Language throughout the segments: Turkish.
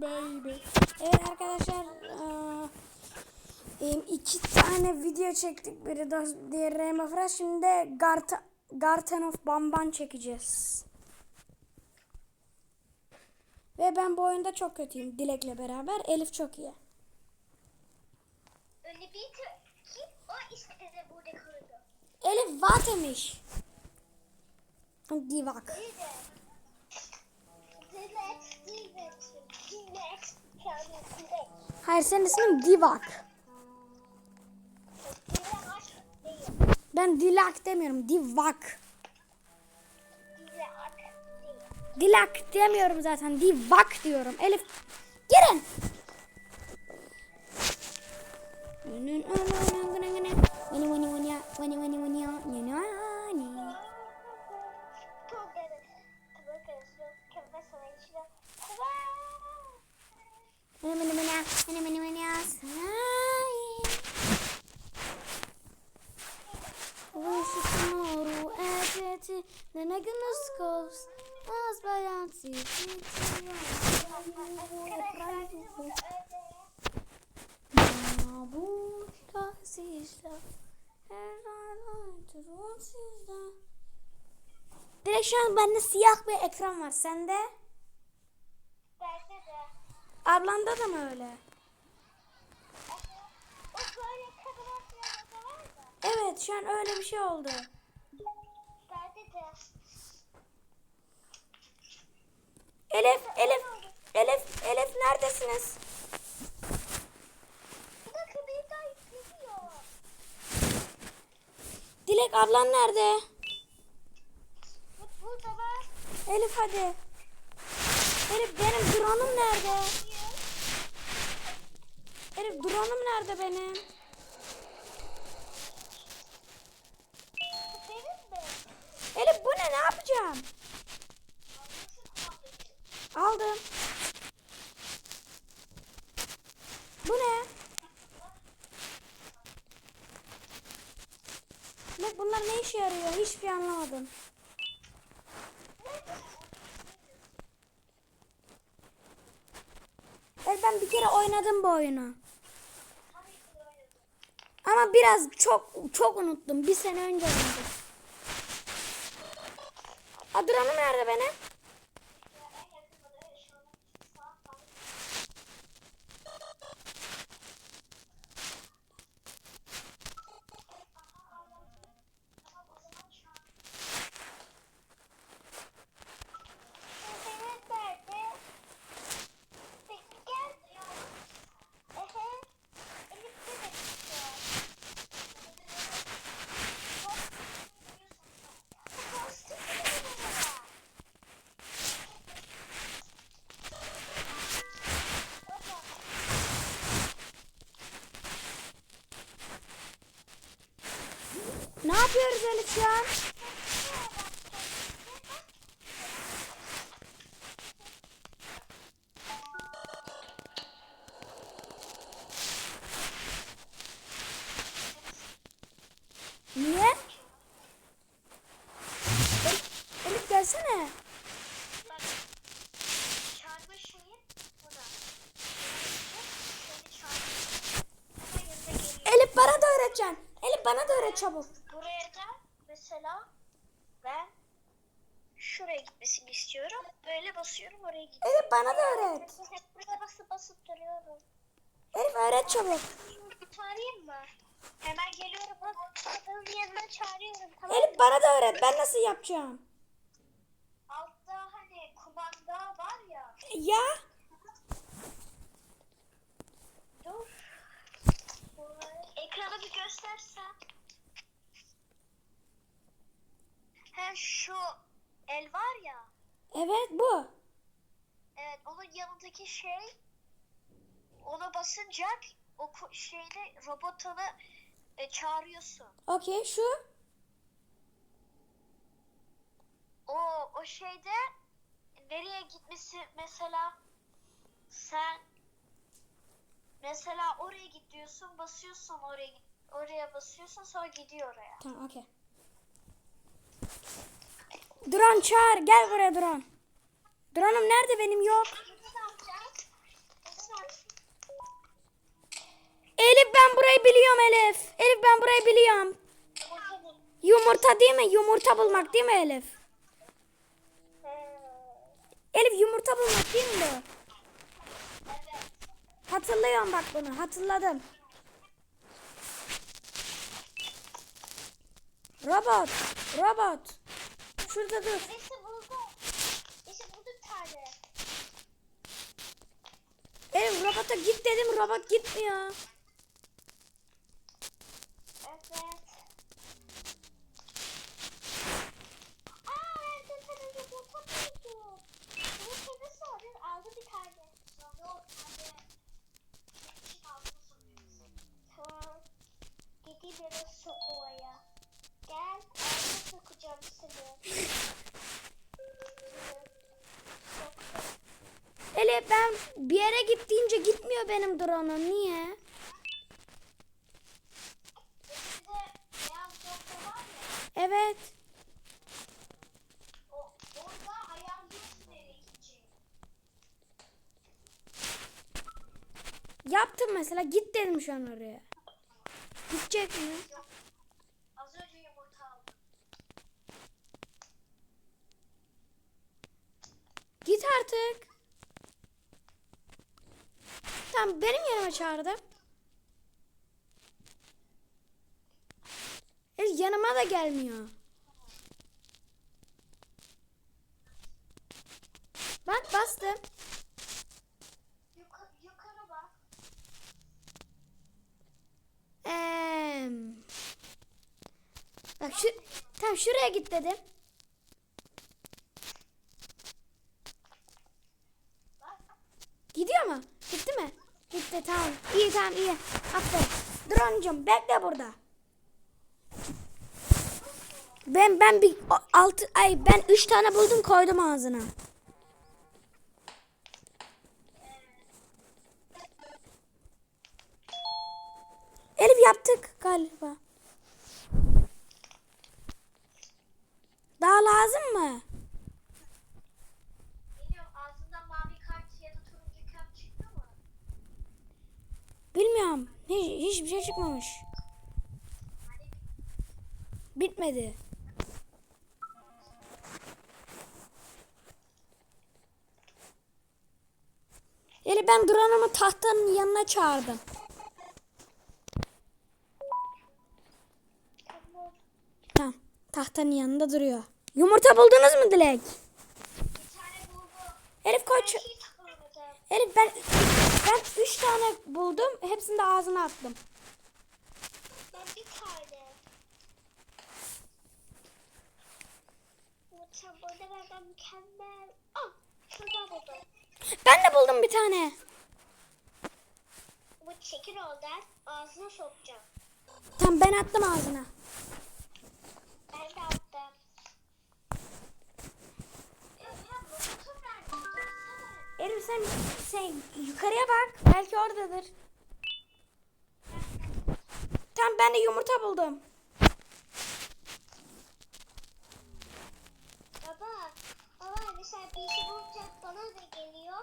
baby. Evet arkadaşlar iki tane video çektik. Biri de diğeri Rema Fresh. Şimdi de Garta, Garten of Bamban çekeceğiz. Ve ben bu oyunda çok kötüyüm. Dilek'le beraber. Elif çok iyi. Öyle bir ki o istedi burada kaldı. Elif vatemiş. Divak. De Dilek, Dilek, Dilek. Hayır senin ismin Divak. Ben Dilak demiyorum. Divak. Dilak demiyorum zaten. Divak diyorum. Elif girin. Tugare, Direkt şu an bende siyah bir ekran var. Sende? Bende de. Ablanda da mı öyle? Evet şu an öyle bir şey oldu. Bende de. Elif, Elif, Elif, Elif neredesiniz? Dilek ablan nerede? Bu burada var. Elif hadi. Elif benim drone'um nerede? Elif drone'um nerede benim? Bu benim mi? Elif bu ne? Ne yapacağım? Aldım. Bu ne? Bak bunlar ne işe yarıyor? Hiçbir şey anlamadım. Evet ben bir kere oynadım bu oyunu. Ama biraz çok çok unuttum. Bir sene önce oynadım. Adranım nerede benim? Evet nerede? Peki gel. Ehe. Elif de bekliyor. Ne yapıyoruz Elif şu an? Niye? Elif, gelsene. Elif bana da öğreteceksin. Elif bana da öğret çabuk. Buraya da mesela ben şuraya gitmesini istiyorum. Böyle basıyorum oraya gidiyor. Elif bana da öğret. Hep buraya basıp basıp duruyorum. Öğret çabuk. Çağırayım mı? Hemen geliyorum. Bak adamın yanına çağırıyorum. Tamam Elif bana da öğret. Ben nasıl yapacağım? Altta hani kumanda var ya. Ya? Dur. Ekranı bir göstersen. He şu el var ya. Evet bu. Evet onun yanındaki şey ona basınca o şeyde robotunu e, çağırıyorsun. Okey şu. O o şeyde nereye gitmesi mesela sen mesela oraya git diyorsun basıyorsun oraya oraya basıyorsun sonra gidiyor oraya. Tamam okey. Drone çağır. Gel buraya drone. Drone'um nerede benim yok. Ne yapacağız? Elif. Elif ben burayı biliyorum. Yumurta değil mi? Yumurta bulmak değil mi Elif? Elif yumurta bulmak değil mi? bu? Hatırlıyorum bak bunu. Hatırladım. Robot. Robot. Şurada dur. Elif robota git dedim. Robot gitmiyor. Evet. Aa ben de sana yumurta buldum. Yumurta nasıl aldın? Aldım bir tane. Yok hadi. İçin altını soruyorsun. Tamam. Gideyim biraz sok oraya. Gel. Ağzına sokacağım seni. Soktum. Elif ben bir yere git gitmiyor benim drone'um. Niye? Evet. Yaptım mesela. Git dedim şu an oraya. Gidecek mi? Az önce yumurta aldım. Git artık. Yanıma çağırdı. E, yanıma da gelmiyor. Bak bastım. Yukarı, yukarı bak. Bak şu tamam şuraya git dedim. Bak. Gidiyor mu? Gitti mi? Gitti tamam. İyi tamam iyi. Aferin. Drone'cum bekle burada. Ben ben bir altı ay ben üç tane buldum koydum ağzına. Elif yaptık galiba. Daha lazım mı? Bilmiyorum ağzından mavi kart ya da turuncu kart çıktı mı? Bilmiyorum. Hiç, hiçbir şey çıkmamış. Bitmedi. Yani ben drone'umu tahtanın yanına çağırdım. tamam. Tahtanın yanında duruyor. Yumurta buldunuz mu Dilek? Elif koç. Elif ben ben üç tane buldum. Hepsini de ağzına attım. Ben bir tane. Yumurta burada benden mükemmel. Ah şurada buldum. Ben de buldum bir tane. Bu çekil oradan ağzına sokacağım. Tamam ben attım ağzına. Elif sen sen yukarıya bak. Belki oradadır. Tamam ben de yumurta buldum. Baba, baba mesela bir şey bulacak bana da geliyor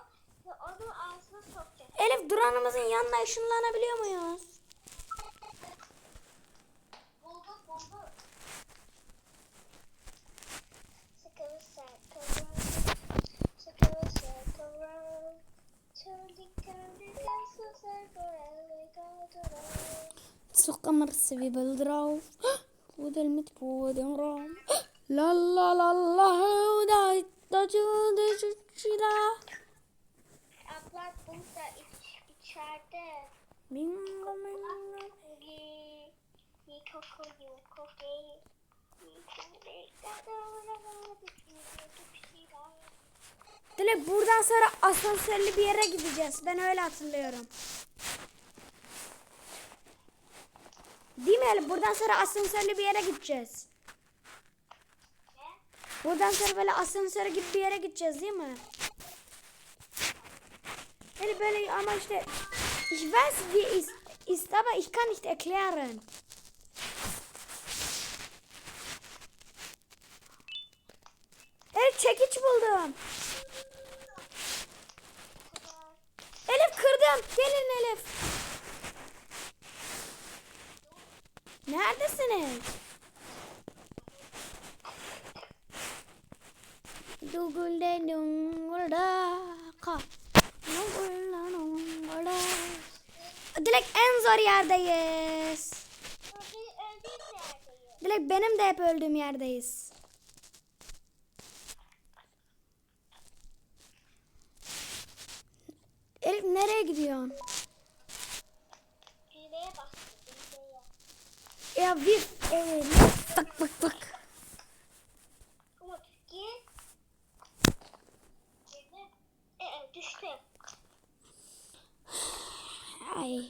ve onu ağzına sokacak. Elif drone'umuzun yanına ışınlanabiliyor muyuz? Bulduk bulduk. Sıkılırsa kıvır, sıkılırsa kıvır. تسوق قمر السبيب الدراو. ودا المتبو ودا مرام لا لا لا لا ودا تجود شلا Ablar Direkt buradan sonra asansörlü bir yere gideceğiz. Ben öyle hatırlıyorum. Değil mi Ali? Buradan sonra asansörlü bir yere gideceğiz. Buradan sonra böyle asansör gibi bir yere gideceğiz değil mi? Yani böyle ama işte ich weiß wie ist, ist aber ich kann nicht erklären. Evet çekiç buldum. Elif kırdım. Gelin Elif. Neredesiniz? Dugulde dungulda ka. Dugulda dungulda. Dilek en zor yerdeyiz. Dilek benim de hep öldüğüm yerdeyiz. Elif nereye gidiyorsun? Bastım. Düğmeye. Ya bir evet. Bak bak bak. Umut gir. Girdim. Ee, düştüm. Ay.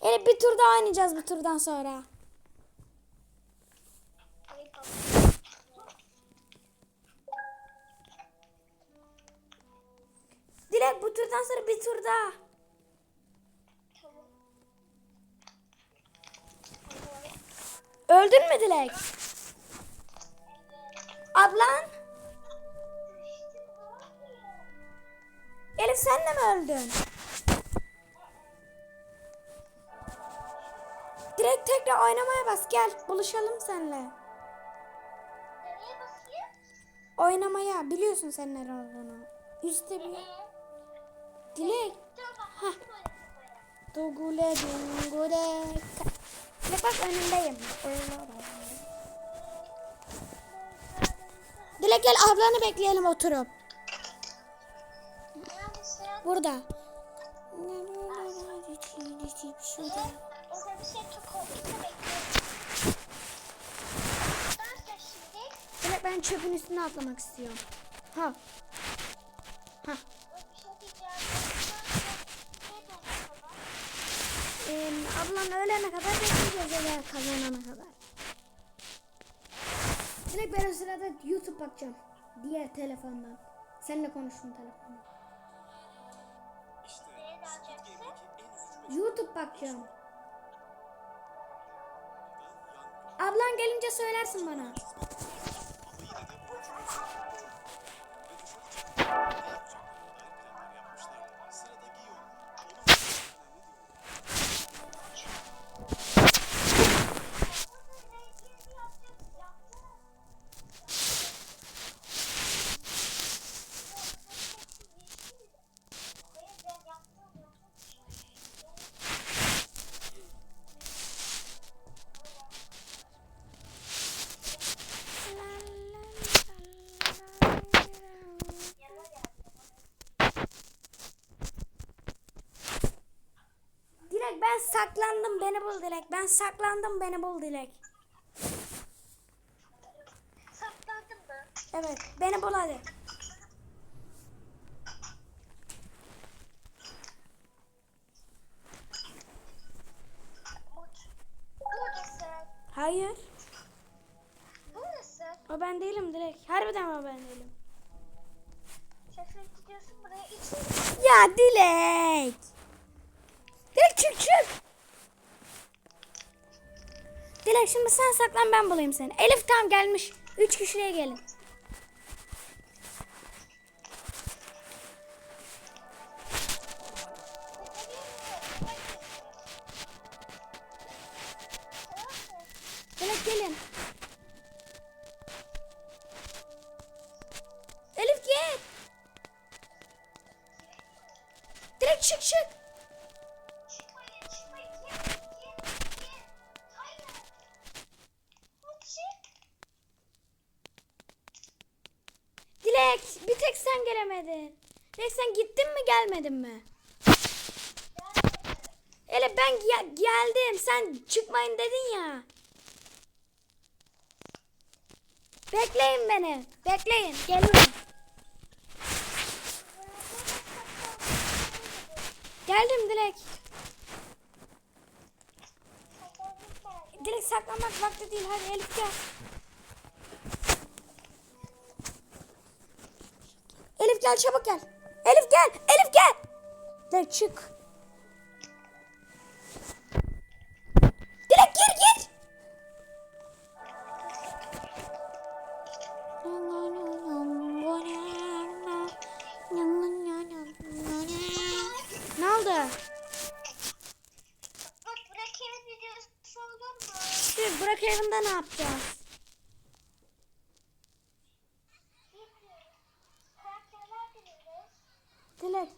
Elif bir tur daha oynayacağız bu turdan sonra. Öldün mü Dilek? Ablan? Elif sen de mi öldün? Direkt tekrar oynamaya bas gel buluşalım seninle. Oynamaya biliyorsun sen nere olduğunu. Üstte bir Dilek. Hah. Dugule. Dilek bak önündeyim. Dilek gel ablanı bekleyelim oturup. Burada. Şurada. Dilek ben çöpün üstüne atlamak istiyorum. Ha. Ha. Ablan ölene kadar bekleyeceğiz eğer kazanana kadar. Dilek ben o sırada YouTube bakacağım. Diğer telefondan. Seninle konuştum telefonda. Dalacaksın? YouTube bakacağım. Ablan gelince söylersin bana. Ben saklandım beni bul Dilek. Saklandın mı? Evet beni bul hadi. Hayır. Buradasın. O ben değilim Dilek. Harbiden o ben değilim. Şoför gidiyorsun buraya içeri. Ya. Dilek Şimdi sen saklan ben bulayım seni. Elif tam gelmiş. Üç kişiliğe gelin. Dilek bir tek sen gelemedin. Dilek sen gittin mi gelmedin mi? Ele ben ge- geldim. Sen çıkmayın dedin ya. Bekleyin beni. Bekleyin. Geliyorum. Geldim Dilek. Dilek saklanmak vakti değil. Hadi Elif gel. Elif gel çabuk gel. Elif gel. Elif gel. Dilek çık. Dilek.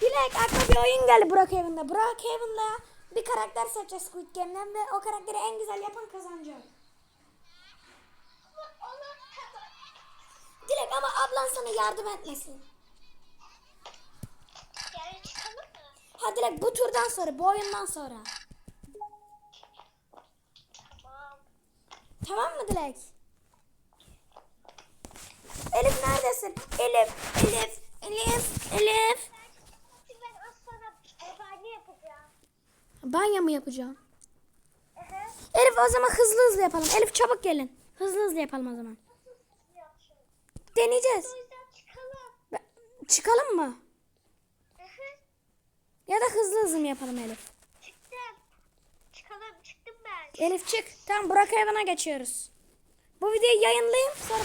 Dilek aklıma bir oyun geldi. Burak evinde bir karakter seçeceğiz Squid Game'den ve o karakteri en güzel yapan kazanacak. Dilek ama ablan sana yardım etmesin. Ha Dilek bu turdan sonra, bu oyundan sonra. Tamam. Tamam mı Dilek? Elif neredesin? Elif, Elif, Elif, Elif. Ben az sonra evani yapacağım. Banyo mu yapacağım? Ehe. Elif o zaman hızlı hızlı yapalım. Elif çabuk gelin. Hızlı hızlı yapalım o zaman. Deneyeceğiz. Çıkalım. Çıkalım mı? Ehe. Ya da hızlı hızlı mı yapalım Elif? Çıktım. Çıkalım. Çıktım ben. Elif çık. Tamam Burak evine geçiyoruz. Bu videoyu yayınlayayım sonra